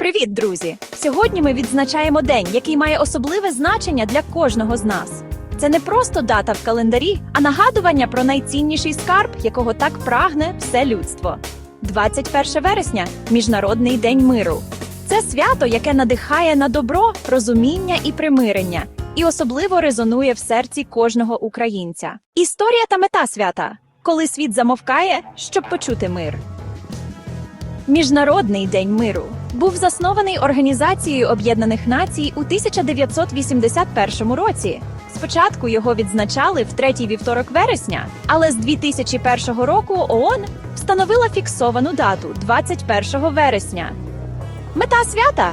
Привіт, друзі! Сьогодні ми відзначаємо день, який має особливе значення для кожного з нас. Це не просто дата в календарі, а нагадування про найцінніший скарб, якого так прагне все людство. 21 вересня Міжнародний день миру. Це свято, яке надихає на добро, розуміння і примирення, і особливо резонує в серці кожного українця. Історія та мета свята, коли світ замовкає, щоб почути мир. Міжнародний день миру був заснований Організацією Об'єднаних Націй у 1981 році. Спочатку його відзначали в третій вівторок вересня, але з 2001 року ООН встановила фіксовану дату 21 вересня. Мета свята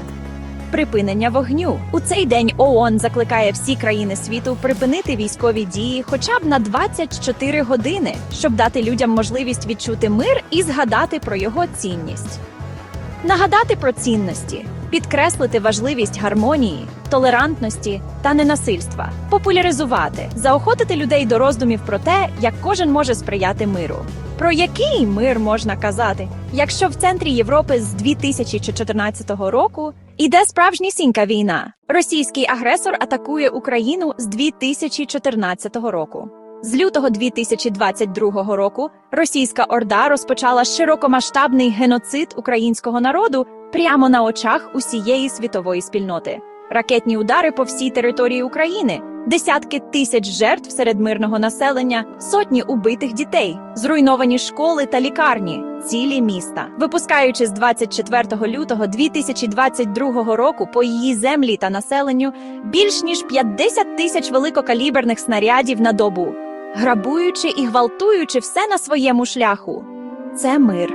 припинення вогню. У цей день ООН закликає всі країни світу припинити військові дії хоча б на 24 години, щоб дати людям можливість відчути мир і згадати про його цінність. Нагадати про цінності, підкреслити важливість гармонії, толерантності та ненасильства, популяризувати, заохотити людей до роздумів про те, як кожен може сприяти миру. Про який мир можна казати, якщо в центрі Європи з 2014 року іде справжнісінька війна? Російський агресор атакує Україну з 2014 року. З лютого 2022 року російська орда розпочала широкомасштабний геноцид українського народу прямо на очах усієї світової спільноти. Ракетні удари по всій території України, десятки тисяч жертв серед мирного населення, сотні убитих дітей, зруйновані школи та лікарні, цілі міста. Випускаючи з 24 лютого 2022 року по її землі та населенню більш ніж 50 тисяч великокаліберних снарядів на добу, грабуючи і гвалтуючи все на своєму шляху. Це мир.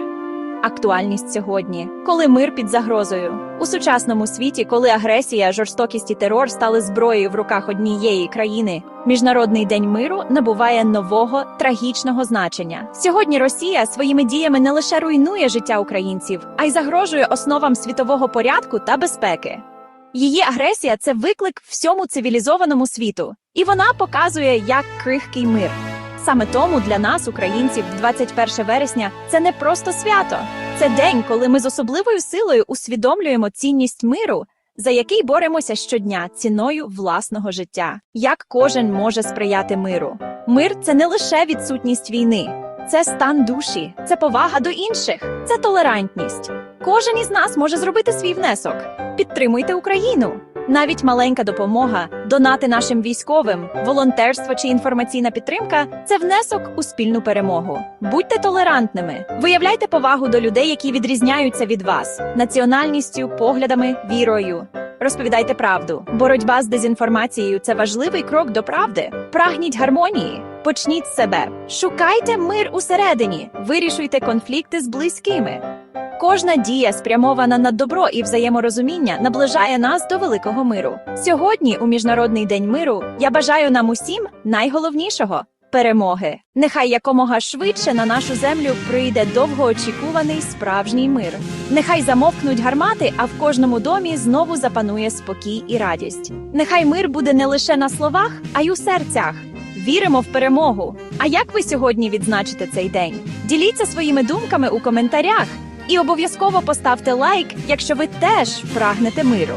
Актуальність сьогодні, коли мир під загрозою у сучасному світі, коли агресія, жорстокість і терор стали зброєю в руках однієї країни, міжнародний день миру набуває нового трагічного значення. Сьогодні Росія своїми діями не лише руйнує життя українців, а й загрожує основам світового порядку та безпеки. Її агресія це виклик всьому цивілізованому світу, і вона показує, як крихкий мир. Саме тому для нас, українців, 21 вересня це не просто свято, це день, коли ми з особливою силою усвідомлюємо цінність миру, за який боремося щодня ціною власного життя. Як кожен може сприяти миру? Мир це не лише відсутність війни, це стан душі, це повага до інших, це толерантність. Кожен із нас може зробити свій внесок. Підтримуйте Україну. Навіть маленька допомога, донати нашим військовим, волонтерство чи інформаційна підтримка це внесок у спільну перемогу. Будьте толерантними, виявляйте повагу до людей, які відрізняються від вас, національністю, поглядами, вірою. Розповідайте правду. Боротьба з дезінформацією це важливий крок до правди. Прагніть гармонії. Почніть з себе. Шукайте мир усередині, вирішуйте конфлікти з близькими. Кожна дія, спрямована на добро і взаєморозуміння, наближає нас до великого миру. Сьогодні, у міжнародний день миру, я бажаю нам усім найголовнішого перемоги. Нехай якомога швидше на нашу землю прийде довгоочікуваний справжній мир. Нехай замовкнуть гармати, а в кожному домі знову запанує спокій і радість. Нехай мир буде не лише на словах, а й у серцях. Віримо в перемогу. А як ви сьогодні відзначите цей день? Діліться своїми думками у коментарях. І обов'язково поставте лайк, якщо ви теж прагнете миру.